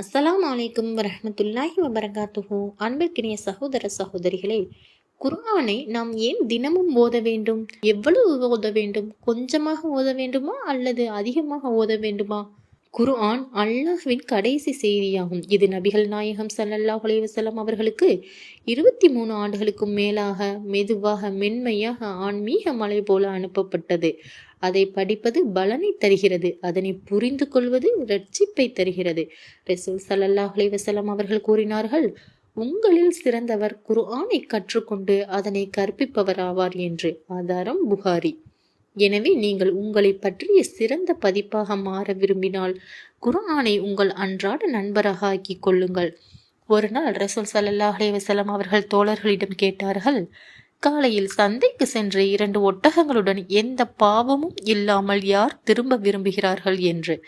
அஸ்லாம் அலைக்கும் வரமத்துல்லாஹி வபரகாத்துஹூ. அன்பிற்கினிய சகோதர சகோதரிகளே குர்ஆனை நாம் ஏன் தினமும் ஓத வேண்டும்? எவ்வளவு ஓத வேண்டும்? கொஞ்சமாக ஓத வேண்டுமா அல்லது அதிகமாக ஓத வேண்டுமா? குர்ஆன் அல்லாஹ்வின் கடைசி செய்தியாகும். இது நபிகள் நாயகம் சல்லல்லாஹ் அலைஹி அவர்களுக்கு இருபத்தி மூணு ஆண்டுகளுக்கும் மேலாக மெதுவாக மென்மையாக ஆன்மீக மலை போல அனுப்பப்பட்டது. அதை படிப்பது பலனை தருகிறது. அதனை புரிந்து கொள்வது ரட்சிப்பை தருகிறது. ரசூல் ஸல்லல்லாஹு அலைஹி அவர்கள் கூறினார்கள் உங்களில் சிறந்தவர் குர்ஆனை கற்றுக்கொண்டு அதனை கற்பிப்பவர் ஆவார் என்று. ஆதாரம் புகாரி. எனவே நீங்கள் உங்களை பற்றிய சிறந்த பதிப்பாக மாற விரும்பினால் குர்ஆனை உங்கள் அன்றாட நண்பராக ஆக்கிக் கொள்ளுங்கள். ஒரு நாள் ரசூல் ஸல்லல்லாஹு அலைஹி அவர்கள் தோழர்களிடம் கேட்டார்கள் காலையில் சந்தைக்கு சென்று இரண்டு ஒட்டகங்களுடன் எந்த பாவமும் இல்லாமல் யார் திரும்ப விரும்புகிறார்கள் என்று.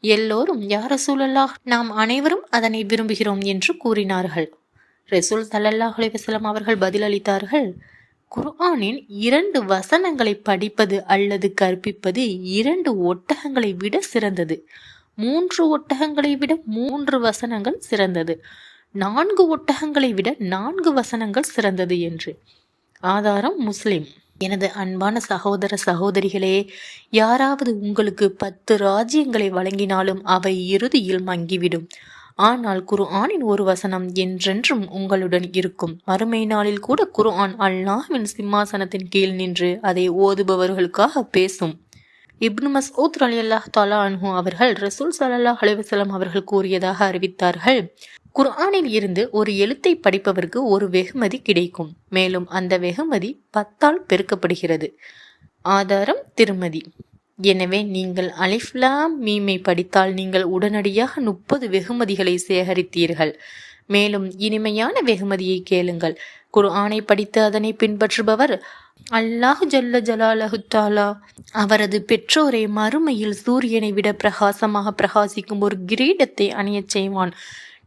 எல்லோரும் யார் ரசூலல்லாஹ்? நாம் அனைவரும் அதனை விரும்புகிறோம் என்று கூறினார்கள். ரசூல் சல்லல்லாஹ் அலிவசலம் அவர்கள் பதிலளித்தார்கள் குர்ஆனின் இரண்டு வசனங்களை படிப்பது அல்லது கற்பிப்பது இரண்டு ஒட்டகங்களை விட சிறந்தது. மூன்று ஒட்டகங்களை விட மூன்று வசனங்கள் சிறந்தது. நான்கு ஒட்டகங்களை விட நான்கு வசனங்கள் சிறந்தது என்று. ஆதாரம் முஸ்லிம். எனது அன்பான சகோதர சகோதரிகளே யாராவது உங்களுக்கு பத்து ராஜ்யங்களை வழங்கினாலும் அவை இறுதியில் மங்கிவிடும். ஆனால் குர்ஆனின் ஒரு வசனம் என்றென்றும் உங்களுடன் இருக்கும். மறுமை நாளில் கூட குர்ஆன் அல்லாஹ்வின் சிம்மாசனத்தின் கீழ் நின்று அதை ஓதுபவர்களுக்காக பேசும். இப்னு மஸ்ஊத் அலி அல்லாஹ் தாலா அன்ஹு அவர்கள் ரசூல் சலல்லாஹ் அலிவசலம் அவர்கள் கூறியதாக அறிவித்தார்கள். குர்ஆனில் இருந்து ஒரு எழுத்தை படிப்பவருக்கு ஒரு வெகுமதி கிடைக்கும். மேலும் அந்த வெகுமதி பத்தால் பெருக்கப்படுகிறது. ஆதாரம் திருமதி. எனவே நீங்கள் அலிஃப்லாம் மீமை படித்தால் நீங்கள் உடனடியாக முப்பது வெகுமதிகளை சேகரித்தீர்கள். மேலும் இனிமையான வெகுமதியை கேளுங்கள். குர்ஆனை படித்து அதனை பின்பற்றுபவர் அல்லாஹ் ஜல்ல ஜலாலஹுத்தாலா அவரது பெற்றோரை மறுமையில் சூரியனை விட பிரகாசமாக பிரகாசிக்கும் ஒரு கிரீடத்தை அணியச் செய்வான்.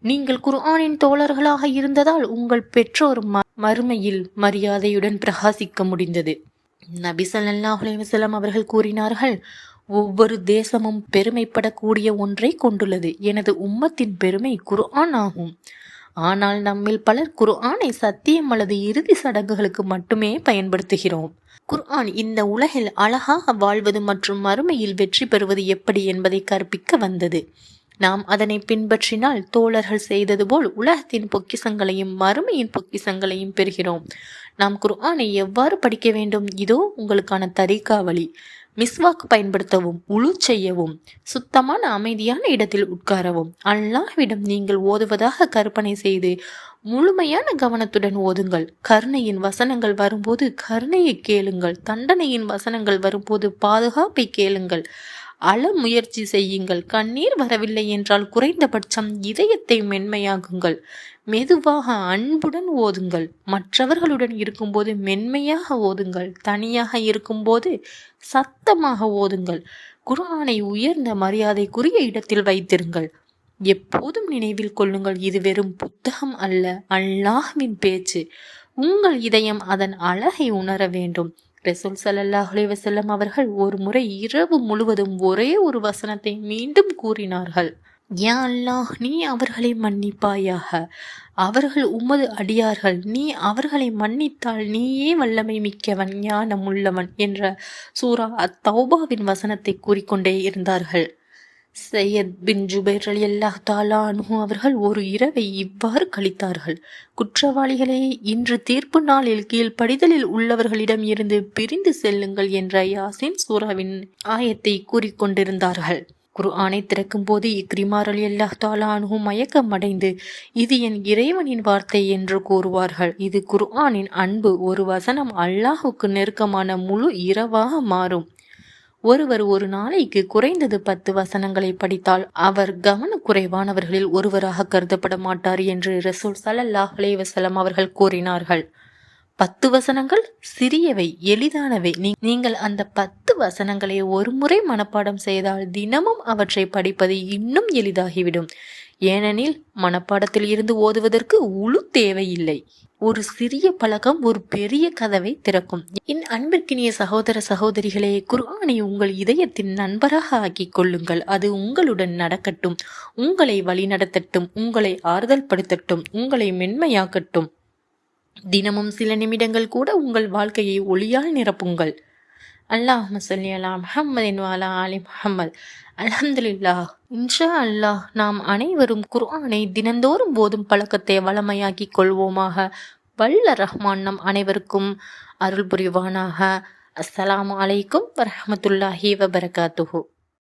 நீங்கள் குர்ஆனின் தோழர்களாக இருந்ததால் உங்கள் பெற்றோர் ம- மறுமையில் மரியாதையுடன் பிரகாசிக்க முடிந்தது. நபி ஸல்லல்லாஹு அவர்கள் கூறினார்கள் ஒவ்வொரு தேசமும் பெருமைப்படக்கூடிய ஒன்றை கொண்டுள்ளது. எனது உம்மத்தின் பெருமை குர்ஆன் ஆகும். ஆனால் நம்மில் பலர் குர்ஆனை சத்தியம் அல்லது இறுதி சடங்குகளுக்கு மட்டுமே பயன்படுத்துகிறோம். குர்ஆன் இந்த உலகில் அழகாக வாழ்வது மற்றும் மறுமையில் வெற்றி பெறுவது எப்படி என்பதை கற்பிக்க வந்தது. நாம் அதனை பின்பற்றினால் தோழர்கள் செய்தது போல் உலகத்தின் பொக்கிசங்களையும் மறுமையின் பொக்கிசங்களையும் பெறுகிறோம். நாம் குர்ஆனை எவ்வாறு படிக்க வேண்டும்? இதோ உங்களுக்கான தரீகா வழி மிஸ்வாக் பயன்படுத்தவும் உழு செய்யவும் சுத்தமான அமைதியான இடத்தில் உட்காரவும். அல்லாஹ்விடம் நீங்கள் ஓதுவதாக கற்பனை செய்து முழுமையான கவனத்துடன் ஓதுங்கள். கருணையின் வசனங்கள் வரும்போது கருணையை கேளுங்கள். தண்டனையின் வசனங்கள் வரும்போது பாதுகாப்பை கேளுங்கள். அழ முயற்சி செய்யுங்கள். கண்ணீர் வரவில்லை என்றால் குறைந்தபட்சம் இதயத்தை மென்மையாகுங்கள் மெதுவாக அன்புடன் ஓதுங்கள். மற்றவர்களுடன் இருக்கும்போது மென்மையாக ஓதுங்கள். தனியாக இருக்கும்போது சத்தமாக ஓதுங்கள். குரானை உயர்ந்த மரியாதைக்குரிய இடத்தில் வைத்திருங்கள். எப்போதும் நினைவில் கொள்ளுங்கள் இது வெறும் புத்தகம் அல்ல அல்லாஹ்வின் பேச்சு. உங்கள் இதயம் அதன் அழகை உணர வேண்டும். ரசூல் ஸல்லல்லாஹு அலைஹி அவர்கள் ஒரு முறை இரவு முழுவதும் ஒரே ஒரு வசனத்தை மீண்டும் கூறினார்கள். யா அல்லாஹ் நீ அவர்களை மன்னிப்பாயாக. அவர்கள் உமது அடியார்கள். நீ அவர்களை மன்னித்தால் நீயே வல்லமை மிக்கவன் ஞானம் உள்ளவன் என்ற சூரா அத்தௌபாவின் வசனத்தை கூறிக்கொண்டே இருந்தார்கள். சையத் பின் ஜுபைர் அலி அல்லாஹ் தாலானு அவர்கள் ஒரு இரவை இவ்வாறு கழித்தார்கள். குற்றவாளிகளே இன்று தீர்ப்பு நாளில் கீழ்ப்படிதலில் உள்ளவர்களிடம் இருந்து பிரிந்து செல்லுங்கள் என்ற யாசின் சூராவின் ஆயத்தை கூறிக்கொண்டிருந்தார்கள் குர்ஆனை திறக்கும்போது இக்ரிமார் அலி அல்லாஹ் தாலானு அன்ஹு மயக்கம் அடைந்து இது என் இறைவனின் வார்த்தை என்று கூறுவார்கள். இது குர்ஆனின் அன்பு ஒரு வசனம் அல்லாஹுக்கு நெருக்கமான முழு இரவாக மாறும். ஒருவர் ஒரு நாளைக்கு குறைந்தது பத்து வசனங்களை படித்தால் அவர் கவனக்குறைவானவர்களில் ஒருவராக கருதப்பட மாட்டார் என்று ரசூல் சலல்லாஹ் அலைஹி அவர்கள் கூறினார்கள். பத்து வசனங்கள் சிறியவை எளிதானவை. நீ- நீங்கள் அந்த பத்து வசனங்களை ஒரு முறை மனப்பாடம் செய்தால் தினமும் அவற்றை படிப்பது இன்னும் எளிதாகிவிடும். ஏனெனில் மனப்பாடத்தில் இருந்து ஓதுவதற்கு உழு தேவையில்லை. ஒரு சிறிய பழக்கம் ஒரு பெரிய கதவை திறக்கும். என் அன்பிற்கினிய சகோதர சகோதரிகளே குர்ஆனை உங்கள் இதயத்தின் நண்பராக ஆக்கிக் கொள்ளுங்கள். அது உங்களுடன் நடக்கட்டும் உங்களை வழிநடத்தட்டும் உங்களை ஆறுதல் படுத்தட்டும் உங்களை மென்மையாக்கட்டும். தினமும் சில நிமிடங்கள் கூட உங்கள் வாழ்க்கையை ஒளியால் நிரப்புங்கள். அல்லாஹ் மசல்லி அலா முஹம்மதின் வாலா அலி முஹம்மது. அல்ஹம்துலில்லா இன்ஷா அல்லாஹ் நாம் அனைவரும் குர்ஆனை தினந்தோறும் போதும் பழக்கத்தை வளமையாக்கிக் கொள்வோமாக. வல்ல ரஹ்மான் நம் அனைவருக்கும் அருள் புரிவானாக. அஸ்ஸலாமு அலைக்கும் வரஹமத்துல்லாஹி வபரகாத்துஹூ.